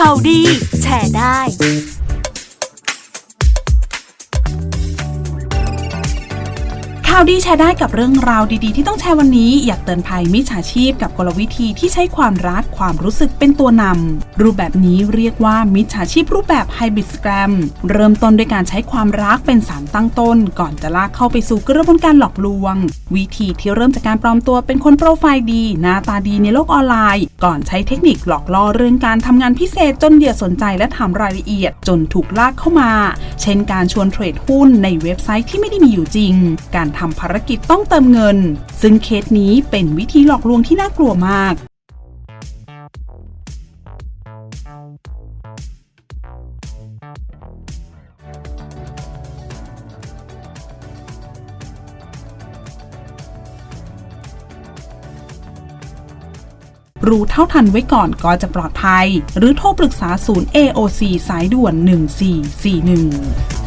ข่าวดี แชร์ได้ ข่าวดีแชร์ได้กับเรื่องราวดีๆ ที่ต้องแชร์วันนี้ อยากเตือนภัยมิจฉาชีพกับกลวิธีที่ใช้ความรักความรู้สึกเป็นตัวนำรูปแบบนี้เรียกว่ามิจฉาชีพรูปแบบไฮบริดสแกรมเริ่มต้นด้วยการใช้ความรักเป็นสารตั้งต้น ก่อนจะลากเข้าไปสู่กระบวนการหลอกลวง วิธีที่เริ่มจากการปลอมตัวเป็นคนโปรไฟล์ดี หน้าตาดีในโลกออนไลน์ ก่อนใช้เทคนิคหลอกล่อเรื่องการทำงานพิเศษจนเหยื่อสนใจและถามรายละเอียด จนถูกลากเข้ามา เช่น การชวนเทรดหุ้นในเว็บไซต์ที่ไม่ได้มีอยู่จริง การทำภารกิจต้องเติมเงิน ซึ่งเคสนี้เป็นวิธีหลอกลวงที่น่ากลัวมากรู้เท่าทันไว้ก่อนก็จะปลอดภัย หรือโทรปรึกษาศูนย์ AOC สายด่วน 1441